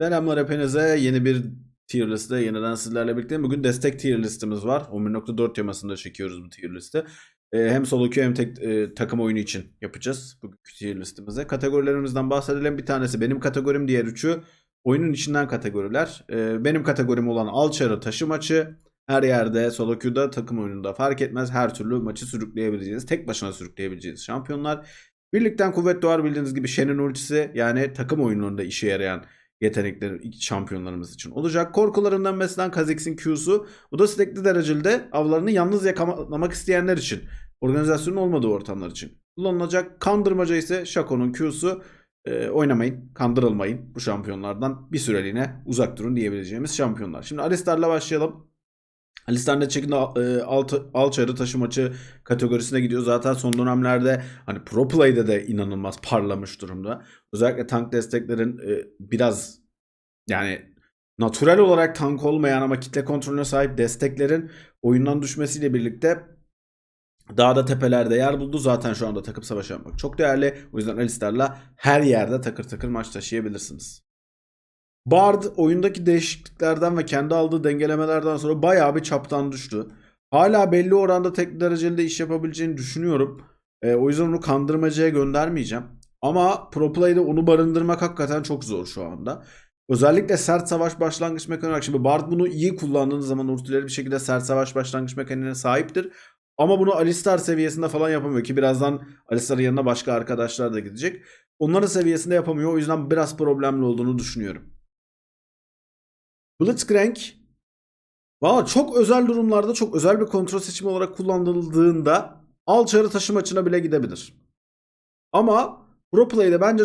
Selamlar hepinize. Yeni bir tier liste yeniden sizlerle birlikteyim. Bugün destek tier listemiz var. 11.4 temasında çekiyoruz bu tier listi. Ee, hem solo queue hem tek e, takım oyunu için yapacağız bugünkü tier listemize. Kategorilerimizden bahsedelim. Bir tanesi benim kategorim, diğer üçü oyunun içinden kategoriler. Ee, benim kategorim olan Alçarı taşı maçı. Her yerde solo queue'da takım oyununda fark etmez her türlü maçı sürükleyebileceğiniz, tek başına sürükleyebileceğiniz şampiyonlar. Birlikten kuvvet doğar bildiğiniz gibi Shen'in ultisi yani takım oyunlarında işe yarayan yetenekleri şampiyonlarımız için olacak. Korkularından beslenen Kha'Zix'in Q'su. Bu da sürekli derecede avlarını yalnız yakalamak isteyenler için. Organizasyonun olmadığı ortamlar için kullanılacak. Kandırmaca ise Shaco'nun Q'su. Ee, oynamayın, kandırılmayın. Bu şampiyonlardan bir süreliğine uzak durun diyebileceğimiz şampiyonlar. Şimdi Alistar'la başlayalım. Alistar ne şekilde e, alt, alçarı taşı maçı kategorisine gidiyor. Zaten son dönemlerde hani Pro Play'de de inanılmaz parlamış durumda. Özellikle tank desteklerin e, biraz yani natural olarak tank olmayan ama kitle kontrolüne sahip desteklerin oyundan düşmesiyle birlikte dağda tepelerde yer buldu. Zaten şu anda takım savaşı yapmak çok değerli. O yüzden Alistar'la her yerde takır takır maç taşıyabilirsiniz. Bard oyundaki değişikliklerden ve kendi aldığı dengelemelerden sonra bayağı bir çaptan düştü. Hala belli oranda tek dereceli de iş yapabileceğini düşünüyorum. E, o yüzden onu kandırmacaya göndermeyeceğim. Ama Pro Play'de onu barındırmak hakikaten çok zor şu anda. Özellikle sert savaş başlangıç mekaniği olarak. Şimdi Bard bunu iyi kullandığınız zaman ultileri bir şekilde sert savaş başlangıç mekaniğine sahiptir. Ama bunu Alistar seviyesinde falan yapamıyor ki birazdan Alistar'ın yanına başka arkadaşlar da gidecek. Onların seviyesinde yapamıyor. O yüzden biraz problemli olduğunu düşünüyorum. Blitzcrank Valla çok özel durumlarda çok özel bir kontrol seçimi olarak kullanıldığında alçarı taşı maçına bile gidebilir. Ama Pro Play'de bence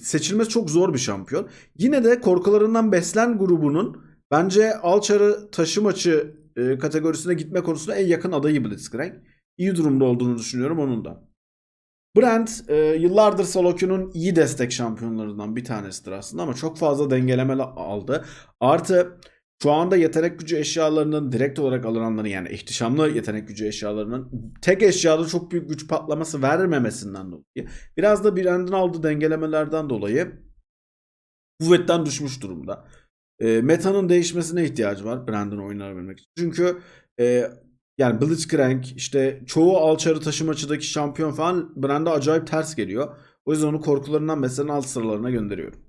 seçilmesi çok zor bir şampiyon. Yine de korkularından beslen grubunun bence alçarı taşı maçı e, kategorisine gitme konusunda en yakın adayı Blitzcrank. İyi durumda olduğunu düşünüyorum onun da. Brand e, yıllardır solo queue'nun iyi destek şampiyonlarından bir tanesidir aslında ama çok fazla dengeleme aldı. Artı şu anda yetenek gücü eşyalarının direkt olarak alınanların yani ihtişamlı yetenek gücü eşyalarının tek eşyada çok büyük güç patlaması vermemesinden dolayı biraz da Brand'in aldığı dengelemelerden dolayı kuvvetten düşmüş durumda. E, metanın değişmesine ihtiyacı var Brand'in oynayabilmek için. Çünkü e, yani Blitzcrank işte çoğu alçarı taşı maçıdaki şampiyon falan Brand'a acayip ters geliyor. O yüzden onu korkularından mesela alt sıralarına gönderiyorum.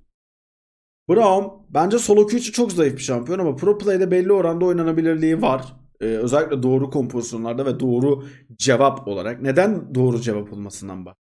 Braum bence solo queue için çok zayıf bir şampiyon ama Pro Play'de belli oranda oynanabilirliği var. Ee, özellikle doğru kompozisyonlarda ve doğru cevap olarak. Neden doğru cevap olmasından bahsediyorum.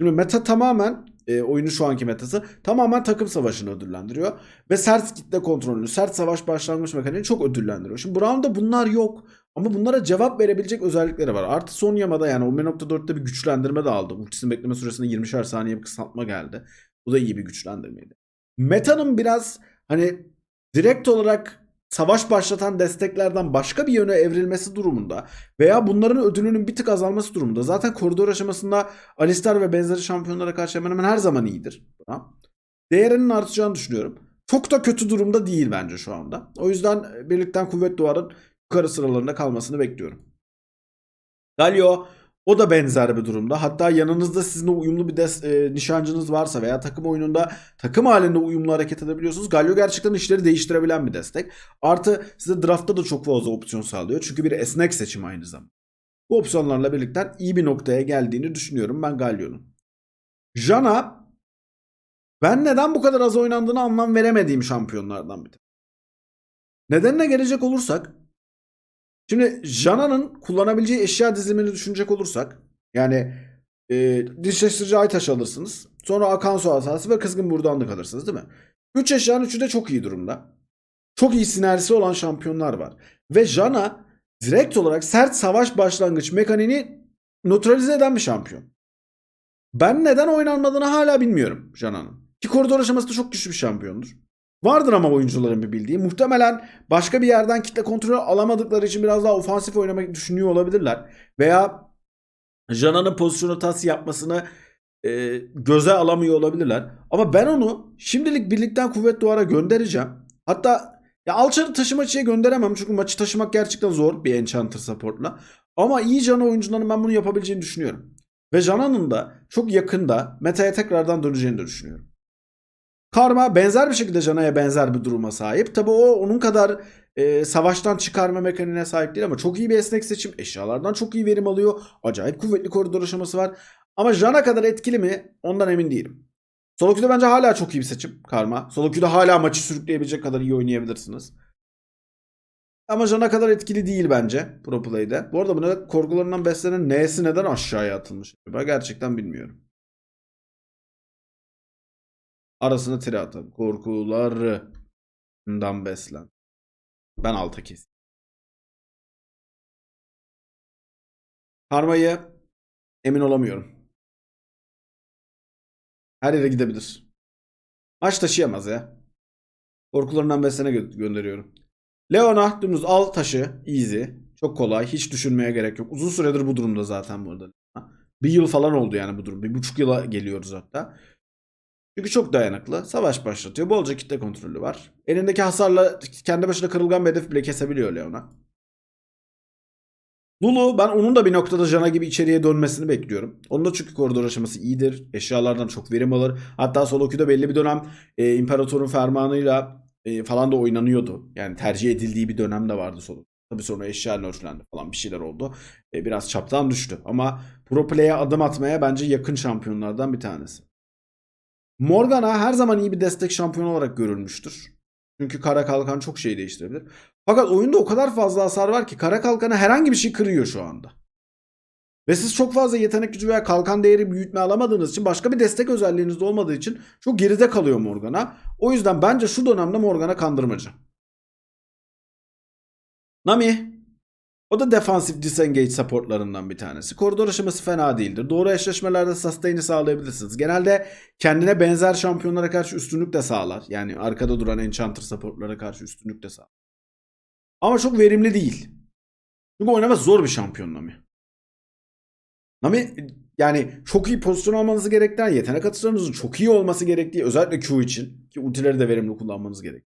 Şimdi meta tamamen e, oyunun şu anki metası tamamen takım savaşını ödüllendiriyor. Ve sert kitle kontrolünü, sert savaş başlangıç mekaniğini çok ödüllendiriyor. Şimdi Brown'da bunlar yok. Ama bunlara cevap verebilecek özellikleri var. Artı son yamada yani 11.4'te bir güçlendirme de aldı. Ultisinin bekleme süresinde 20'şer saniye bir kısaltma geldi. Bu da iyi bir güçlendirmeydi. Meta'nın biraz hani direkt olarak savaş başlatan desteklerden başka bir yöne evrilmesi durumunda veya bunların ödülünün bir tık azalması durumunda zaten koridor aşamasında Alistar ve benzeri şampiyonlara karşı hemen hemen her zaman iyidir. Değerinin artacağını düşünüyorum. Çok da kötü durumda değil bence şu anda. O yüzden birlikten kuvvet doğarın yukarı sıralarında kalmasını bekliyorum. Galio o da benzer bir durumda. Hatta yanınızda sizinle uyumlu bir des, e, nişancınız varsa veya takım oyununda takım halinde uyumlu hareket edebiliyorsunuz. Galio gerçekten işleri değiştirebilen bir destek. Artı size draftta da çok fazla opsiyon sağlıyor. Çünkü bir esnek seçim aynı zamanda. Bu opsiyonlarla birlikte iyi bir noktaya geldiğini düşünüyorum ben Galio'nun. Jana ben neden bu kadar az oynandığını anlam veremediğim şampiyonlardan bir tanesi. Nedenine gelecek olursak Şimdi Jana'nın kullanabileceği eşya dizilimini düşünecek olursak yani e, dişleştirici ay alırsınız. Sonra akan su asası ve kızgın burdanlık alırsınız değil mi? Üç eşyanın üçü de çok iyi durumda. Çok iyi sinerjisi olan şampiyonlar var. Ve Jana direkt olarak sert savaş başlangıç mekaniğini nötralize eden bir şampiyon. Ben neden oynanmadığını hala bilmiyorum Jana'nın. Ki koridor aşamasında çok güçlü bir şampiyondur. Vardır ama oyuncuların bir bildiği. Muhtemelen başka bir yerden kitle kontrolü alamadıkları için biraz daha ofansif oynamayı düşünüyor olabilirler. Veya Jana'nın pozisyon hatası yapmasını e, göze alamıyor olabilirler. Ama ben onu şimdilik birlikten kuvvet doğara göndereceğim. Hatta ya Alçar'ı taşımacıya gönderemem çünkü maçı taşımak gerçekten zor bir Enchanter supportla. Ama iyi Jana oyuncularının ben bunu yapabileceğini düşünüyorum. Ve Jana'nın da çok yakında meta'ya tekrardan döneceğini de düşünüyorum. Karma benzer bir şekilde Jana'ya benzer bir duruma sahip. Tabi o onun kadar e, savaştan çıkarma mekaniğine sahip değil ama çok iyi bir esnek seçim. Eşyalardan çok iyi verim alıyor. Acayip kuvvetli koridor aşaması var. Ama Jana kadar etkili mi? Ondan emin değilim. Solo queue'da bence hala çok iyi bir seçim Karma. Solo queue'da hala maçı sürükleyebilecek kadar iyi oynayabilirsiniz. Ama Jana kadar etkili değil bence Pro Play'de. Bu arada buna korkularından beslenen N'si neden aşağıya atılmış? Gerçekten bilmiyorum. Arasına tire atalım. Korkularından beslen. Ben alta kes. Karmayı emin olamıyorum. Her yere gidebilir. Maç taşıyamaz ya. Korkularından beslene gö- gönderiyorum. Leona dümdüz al taşı. Easy. Çok kolay. Hiç düşünmeye gerek yok. Uzun süredir bu durumda zaten burada. Bir yıl falan oldu yani bu durum. Bir buçuk yıla geliyoruz hatta. Çünkü çok dayanıklı. Savaş başlatıyor. Bolca kitle kontrolü var. Elindeki hasarla kendi başına kırılgan bir hedef bile kesebiliyor Leona. Lulu ben onun da bir noktada Jana gibi içeriye dönmesini bekliyorum. Onun da çünkü koridor aşaması iyidir. Eşyalardan çok verim alır. Hatta solo queue'da belli bir dönem e, İmparator'un fermanıyla e, falan da oynanıyordu. Yani tercih edildiği bir dönem de vardı solo. Tabii sonra eşya nerflendi falan bir şeyler oldu. E, biraz çaptan düştü. Ama pro play'e adım atmaya bence yakın şampiyonlardan bir tanesi. Morgana her zaman iyi bir destek şampiyonu olarak görülmüştür. Çünkü kara kalkan çok şey değiştirebilir. Fakat oyunda o kadar fazla hasar var ki kara kalkanı herhangi bir şey kırıyor şu anda. Ve siz çok fazla yetenek gücü veya kalkan değeri büyütme alamadığınız için başka bir destek özelliğiniz de olmadığı için çok geride kalıyor Morgana. O yüzden bence şu dönemde Morgana kandırmacı. Nami o da defansif disengage supportlarından bir tanesi. Koridor aşaması fena değildir. Doğru eşleşmelerde sustain'i sağlayabilirsiniz. Genelde kendine benzer şampiyonlara karşı üstünlük de sağlar. Yani arkada duran enchanter supportlara karşı üstünlük de sağlar. Ama çok verimli değil. Çünkü oynaması zor bir şampiyon Nami. Nami yani çok iyi pozisyon almanızı gerektiren yetenek atışlarınızın çok iyi olması gerektiği özellikle Q için ki ultileri de verimli kullanmanız gerek.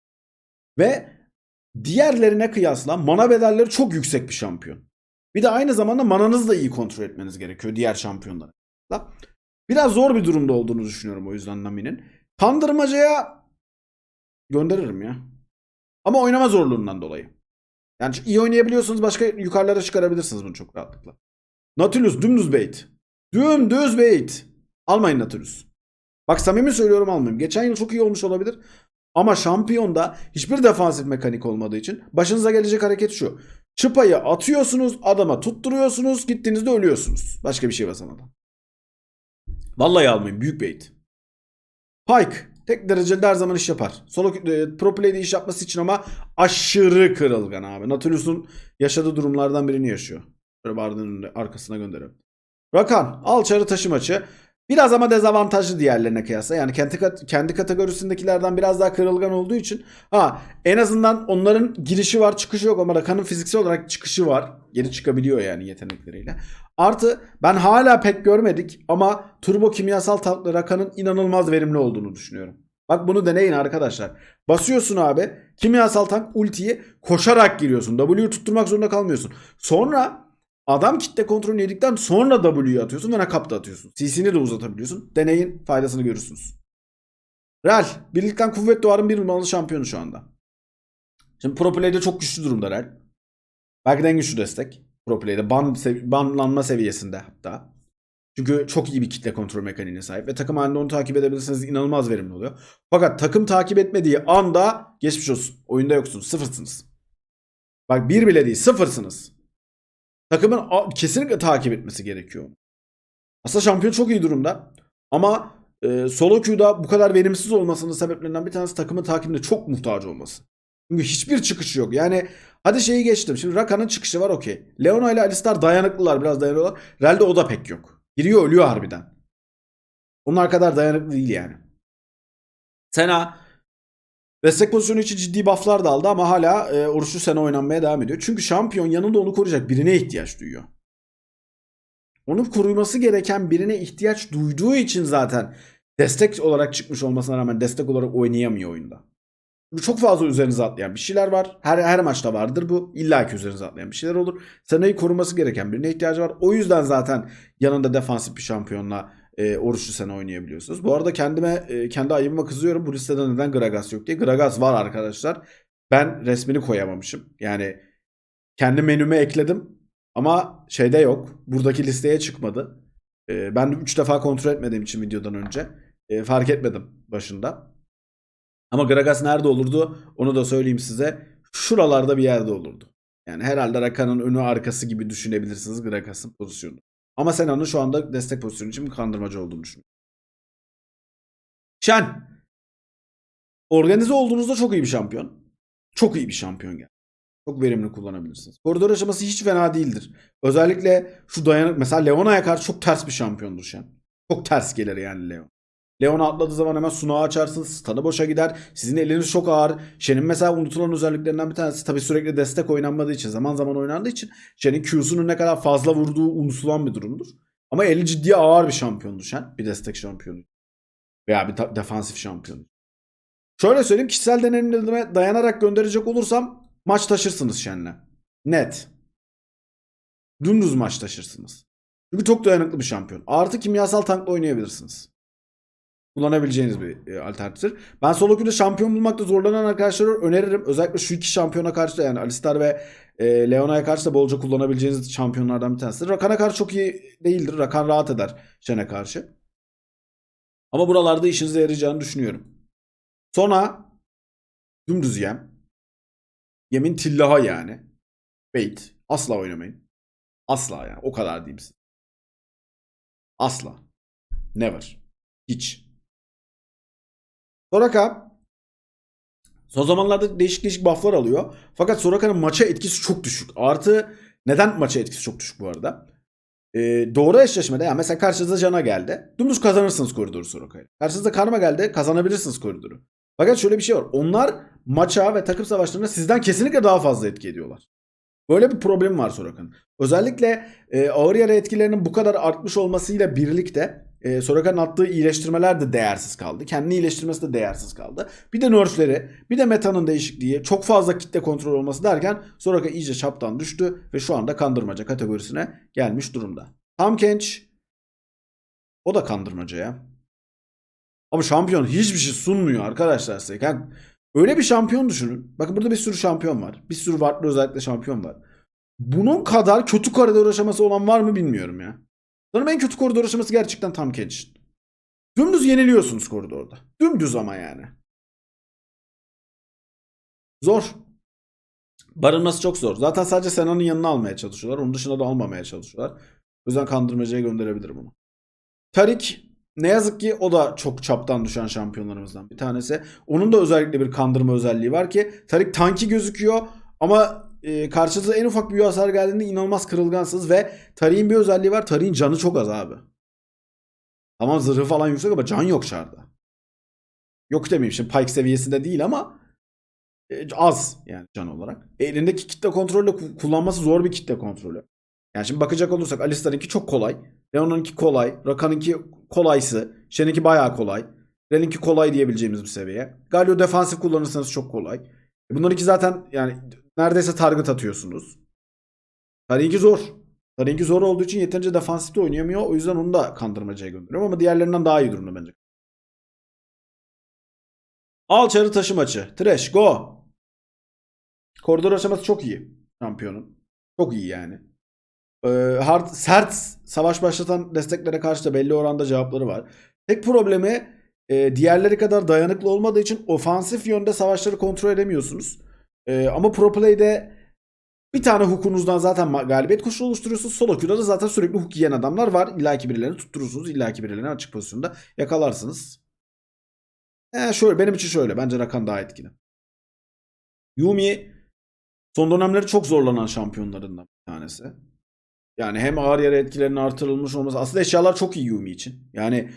Ve diğerlerine kıyasla mana bedelleri çok yüksek bir şampiyon. Bir de aynı zamanda mananızı da iyi kontrol etmeniz gerekiyor diğer şampiyonlara. Biraz zor bir durumda olduğunu düşünüyorum o yüzden Nami'nin. Kandırmacaya gönderirim ya. Ama oynama zorluğundan dolayı. Yani iyi oynayabiliyorsunuz başka yukarılara çıkarabilirsiniz bunu çok rahatlıkla. Nautilus dümdüz bait. Dümdüz bait. Almayın Nautilus. Bak samimi söylüyorum almayın. Geçen yıl çok iyi olmuş olabilir. Ama şampiyonda hiçbir defansif mekanik olmadığı için başınıza gelecek hareket şu. Çıpayı atıyorsunuz, adama tutturuyorsunuz, gittiğinizde ölüyorsunuz. Başka bir şey basamadan. Vallahi almayın. Büyük bait. Pike. Tek derecede her zaman iş yapar. Solo e, pro play'de iş yapması için ama aşırı kırılgan abi. Nautilus'un yaşadığı durumlardan birini yaşıyor. Böyle bardağın arkasına gönderelim. Rakan. Alçarı taşı maçı. Biraz ama dezavantajlı diğerlerine kıyasla. Yani kendi, kat- kendi kategorisindekilerden biraz daha kırılgan olduğu için. Ha en azından onların girişi var çıkışı yok ama Rakan'ın fiziksel olarak çıkışı var. Geri çıkabiliyor yani yetenekleriyle. Artı ben hala pek görmedik ama turbo kimyasal tanklı Rakan'ın inanılmaz verimli olduğunu düşünüyorum. Bak bunu deneyin arkadaşlar. Basıyorsun abi kimyasal tank ultiyi koşarak giriyorsun. W'yu tutturmak zorunda kalmıyorsun. Sonra Adam kitle kontrolünü yedikten sonra W'yu atıyorsun ve nakap da atıyorsun. CC'ni de uzatabiliyorsun. Deneyin faydasını görürsünüz. Real. Birlikten kuvvet doğarın bir numaralı şampiyonu şu anda. Şimdi Pro Play'de çok güçlü durumda Real. Belki de en güçlü destek. Pro Play'de ban, sev- banlanma seviyesinde hatta. Çünkü çok iyi bir kitle kontrol mekaniğine sahip ve takım halinde onu takip edebilirseniz inanılmaz verimli oluyor. Fakat takım takip etmediği anda geçmiş olsun. Oyunda yoksunuz. Sıfırsınız. Bak bir bile değil. Sıfırsınız. Takımın kesinlikle takip etmesi gerekiyor. Aslında şampiyon çok iyi durumda. Ama e, solo queue'da bu kadar verimsiz olmasının sebeplerinden bir tanesi takımın takibine çok muhtaç olması. Çünkü hiçbir çıkışı yok. Yani hadi şeyi geçtim. Şimdi Raka'nın çıkışı var okey. Leona ile Alistar dayanıklılar. Biraz dayanıyorlar. Real'de o da pek yok. Giriyor ölüyor harbiden. Onlar kadar dayanıklı değil yani. Sena destek pozisyonu için ciddi bufflar da aldı ama hala e, oruçlu Sena oynanmaya devam ediyor. Çünkü şampiyon yanında onu koruyacak birine ihtiyaç duyuyor. Onu koruması gereken birine ihtiyaç duyduğu için zaten destek olarak çıkmış olmasına rağmen destek olarak oynayamıyor oyunda. Çünkü çok fazla üzerinize atlayan bir şeyler var. Her her maçta vardır bu. İlla ki üzerinize atlayan bir şeyler olur. Sena'yı koruması gereken birine ihtiyacı var. O yüzden zaten yanında defansif bir şampiyonla e, oruçlu sene oynayabiliyorsunuz. Bu arada kendime e, kendi ayıbıma kızıyorum. Bu listede neden Gragas yok diye. Gragas var arkadaşlar. Ben resmini koyamamışım. Yani kendi menüme ekledim ama şeyde yok. Buradaki listeye çıkmadı. E, ben 3 defa kontrol etmediğim için videodan önce e, fark etmedim başında. Ama Gragas nerede olurdu onu da söyleyeyim size. Şuralarda bir yerde olurdu. Yani herhalde Rakan'ın önü arkası gibi düşünebilirsiniz Gragas'ın pozisyonu. Ama Sena'nın şu anda destek pozisyonu için kandırmacı olduğunu düşünüyorum. Şen. Organize olduğunuzda çok iyi bir şampiyon. Çok iyi bir şampiyon geldi. Çok verimli kullanabilirsiniz. Koridor aşaması hiç fena değildir. Özellikle şu dayanık mesela Leona'ya karşı çok ters bir şampiyondur Shen. Çok ters gelir yani Leon. Leon'a atladığı zaman hemen sunağı açarsınız. Stun'ı boşa gider. Sizin eliniz çok ağır. Shen'in mesela unutulan özelliklerinden bir tanesi tabii sürekli destek oynanmadığı için zaman zaman oynandığı için Shen'in Q'sunun ne kadar fazla vurduğu unutulan bir durumdur. Ama eli ciddi ağır bir şampiyondur Shen. Bir destek şampiyonu. Veya bir defansif şampiyon. Şöyle söyleyeyim kişisel deneyimlerime dayanarak gönderecek olursam maç taşırsınız Shen'le. Net. Dümdüz maç taşırsınız. Çünkü çok dayanıklı bir şampiyon. Artı kimyasal tankla oynayabilirsiniz. Kullanabileceğiniz bir e, alternatiftir. Ben solo queue'da şampiyon bulmakta zorlanan arkadaşlara öneririm. Özellikle şu iki şampiyona karşı da yani Alistar ve e, Leona'ya karşı da bolca kullanabileceğiniz şampiyonlardan bir tanesidir. Rakan'a karşı çok iyi değildir. Rakan rahat eder Shen'e karşı. Ama buralarda işinize yarayacağını düşünüyorum. Sonra dümdüz yem. Yemin tillaha yani. Bait. Asla oynamayın. Asla yani. O kadar diyeyim size. Asla. Never. Hiç. Soraka son zamanlarda değişik değişik bufflar alıyor. Fakat Soraka'nın maça etkisi çok düşük. Artı neden maça etkisi çok düşük bu arada? Ee, doğru eşleşmede yani mesela karşınıza Cana geldi. Dümdüz kazanırsınız koridoru Soraka'yı. Karşınıza Karma geldi kazanabilirsiniz koridoru. Fakat şöyle bir şey var. Onlar maça ve takım savaşlarında sizden kesinlikle daha fazla etki ediyorlar. Böyle bir problem var Soraka'nın. Özellikle e, ağır yara etkilerinin bu kadar artmış olmasıyla birlikte e, Soraka'nın attığı iyileştirmeler de değersiz kaldı. Kendini iyileştirmesi de değersiz kaldı. Bir de nerfleri, bir de metanın değişikliği, çok fazla kitle kontrol olması derken Soraka iyice çaptan düştü ve şu anda kandırmaca kategorisine gelmiş durumda. Tam Kench o da kandırmaca ya. Ama şampiyon hiçbir şey sunmuyor arkadaşlar size. Yani öyle bir şampiyon düşünün. Bakın burada bir sürü şampiyon var. Bir sürü farklı özellikle şampiyon var. Bunun kadar kötü koridor aşaması olan var mı bilmiyorum ya. Sanırım en kötü koridor aşaması gerçekten tam Kench'in. Dümdüz yeniliyorsunuz koridorda. Dümdüz ama yani. Zor. Barınması çok zor. Zaten sadece Sena'nın yanına almaya çalışıyorlar. Onun dışında da almamaya çalışıyorlar. O yüzden kandırmacıya gönderebilirim onu. Tarik ne yazık ki o da çok çaptan düşen şampiyonlarımızdan bir tanesi. Onun da özellikle bir kandırma özelliği var ki Tarik tanki gözüküyor ama e, karşınıza en ufak bir hasar geldiğinde inanılmaz kırılgansınız ve Tarik'in bir özelliği var. Tarik'in canı çok az abi. Tamam zırhı falan yüksek ama can yok şarda. Yok demeyeyim şimdi Pike seviyesinde değil ama e, az yani can olarak. Elindeki kitle kontrolü ku- kullanması zor bir kitle kontrolü. Yani şimdi bakacak olursak Alistar'ınki çok kolay. Leon'unki kolay. Rakan'ınki kolaysı. Shen'inki bayağı kolay. Ren'inki kolay diyebileceğimiz bir seviye. Galio defansif kullanırsanız çok kolay. E Bunlar iki zaten yani neredeyse target atıyorsunuz. Tarinki zor. Tarinki zor olduğu için yeterince defansifte oynayamıyor. O yüzden onu da kandırmacaya gönderiyorum ama diğerlerinden daha iyi durumda bence. Al çarı taşı maçı. Trash go. Koridor aşaması çok iyi. Şampiyonun. Çok iyi yani. Ee, hard, sert savaş başlatan desteklere karşı da belli oranda cevapları var. Tek problemi e, diğerleri kadar dayanıklı olmadığı için ofansif yönde savaşları kontrol edemiyorsunuz. E, ama pro play'de bir tane hukunuzdan zaten galibiyet koşulu oluşturuyorsunuz. Solo queue'da da zaten sürekli hook yiyen adamlar var. İlla ki birilerini tutturursunuz. İlla ki birilerini açık pozisyonda yakalarsınız. E, şöyle, benim için şöyle. Bence Rakan daha etkili. Yumi son dönemleri çok zorlanan şampiyonlarından bir tanesi. Yani hem ağır yara etkilerinin artırılmış olması. Aslında eşyalar çok iyi Yumi için. Yani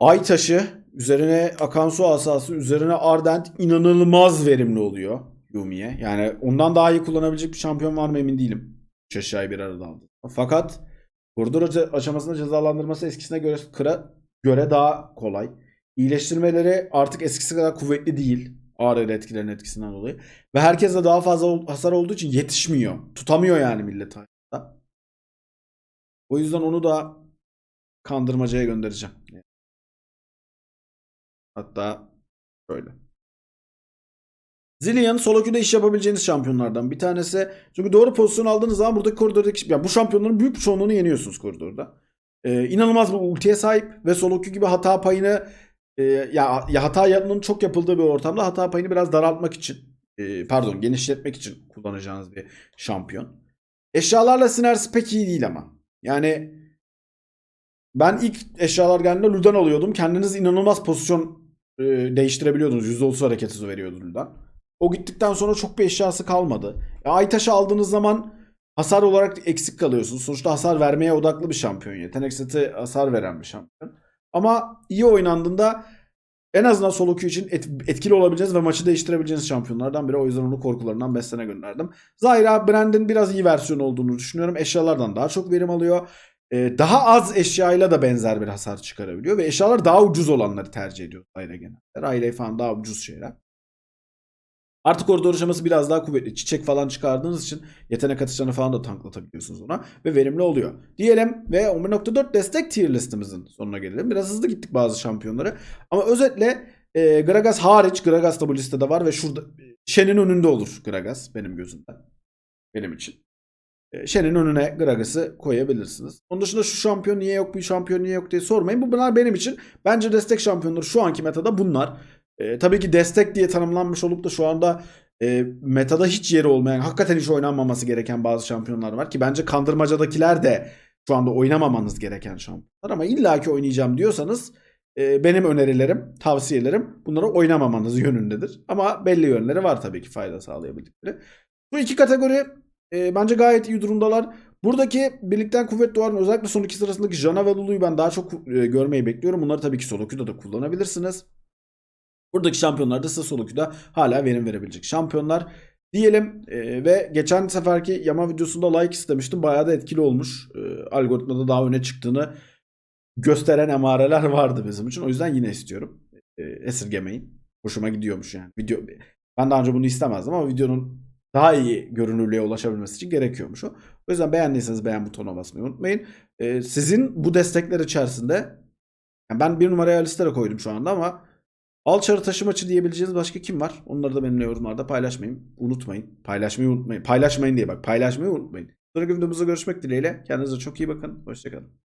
Ay taşı, üzerine akan su asası, üzerine Ardent inanılmaz verimli oluyor Yumi'ye. Yani ondan daha iyi kullanabilecek bir şampiyon var mı emin değilim. Üç aşağıya bir arada aldı. Fakat koridor aşamasında cezalandırması eskisine göre kıra, göre daha kolay. İyileştirmeleri artık eskisi kadar kuvvetli değil. Ağır yara etkilerinin etkisinden dolayı. Ve herkese daha fazla hasar olduğu için yetişmiyor. Tutamıyor yani millet hayatta. O yüzden onu da kandırmacaya göndereceğim. Hatta böyle. Zillion solo queue'da iş yapabileceğiniz şampiyonlardan bir tanesi. Çünkü doğru pozisyon aldığınız zaman buradaki koridordaki ya bu şampiyonların büyük bir çoğunluğunu yeniyorsunuz koridorda. Ee, inanılmaz bir ultiye sahip ve solo queue gibi hata payını e, ya, ya hata yapmanın çok yapıldığı bir ortamda hata payını biraz daraltmak için e, pardon genişletmek için kullanacağınız bir şampiyon. Eşyalarla sinerjisi pek iyi değil ama. Yani ben ilk eşyalar geldiğinde Ludan alıyordum. Kendiniz inanılmaz pozisyon e, değiştirebiliyordunuz. %30 hareket hızı veriyordu Ludan. O gittikten sonra çok bir eşyası kalmadı. E, Aytaş'ı aldığınız zaman hasar olarak eksik kalıyorsunuz. Sonuçta hasar vermeye odaklı bir şampiyon. Yetenek seti hasar veren bir şampiyon. Ama iyi oynandığında en azından solo queue için et- etkili olabileceğiniz ve maçı değiştirebileceğiniz şampiyonlardan biri. O yüzden onu korkularından beslene gönderdim. Zahira Brand'in biraz iyi versiyon olduğunu düşünüyorum. Eşyalardan daha çok verim alıyor. Ee, daha az eşyayla da benzer bir hasar çıkarabiliyor. Ve eşyalar daha ucuz olanları tercih ediyor Zahira genelde. Riley falan daha ucuz şeyler. Artık koridor aşaması biraz daha kuvvetli. Çiçek falan çıkardığınız için yetenek atışlarını falan da tanklatabiliyorsunuz ona. Ve verimli oluyor. Diyelim ve 11.4 destek tier listimizin sonuna gelelim. Biraz hızlı gittik bazı şampiyonları. Ama özetle e, Gragas hariç. Gragas da bu listede var ve şurada Shen'in önünde olur Gragas benim gözümden. Benim için. E, Shen'in önüne Gragas'ı koyabilirsiniz. Onun dışında şu şampiyon niye yok, bu şampiyon niye yok diye sormayın. Bu bunlar benim için. Bence destek şampiyonları şu anki metada bunlar. E, tabii ki destek diye tanımlanmış olup da şu anda e, metada hiç yeri olmayan, hakikaten hiç oynanmaması gereken bazı şampiyonlar var ki bence kandırmacadakiler de şu anda oynamamanız gereken şampiyonlar ama illaki oynayacağım diyorsanız e, benim önerilerim, tavsiyelerim bunları oynamamanız yönündedir. Ama belli yönleri var tabii ki fayda sağlayabildikleri. Bu iki kategori e, bence gayet iyi durumdalar. Buradaki birlikten kuvvet doğar özellikle son iki sırasındaki Jana ve Lulu'yu ben daha çok e, görmeyi bekliyorum. Bunları tabii ki solo queue'da da kullanabilirsiniz. Buradaki şampiyonlar da size solo queue'da hala verim verebilecek şampiyonlar. Diyelim e, ve geçen seferki Yama videosunda like istemiştim. Bayağı da etkili olmuş. E, algoritmada daha öne çıktığını gösteren emareler vardı bizim için. O yüzden yine istiyorum. E, esirgemeyin. Hoşuma gidiyormuş yani. Video ben daha önce bunu istemezdim ama videonun daha iyi görünürlüğe ulaşabilmesi için gerekiyormuş o. O yüzden beğendiyseniz beğen butonuna basmayı unutmayın. E, sizin bu destekler içerisinde yani ben bir numaraya listelere koydum şu anda ama Alçarı taşımaçı diyebileceğiniz başka kim var? Onları da benimle yorumlarda paylaşmayın. Unutmayın. Paylaşmayı unutmayın. Paylaşmayın diye bak. Paylaşmayı unutmayın. Sonraki videomuzda görüşmek dileğiyle. Kendinize çok iyi bakın. Hoşçakalın.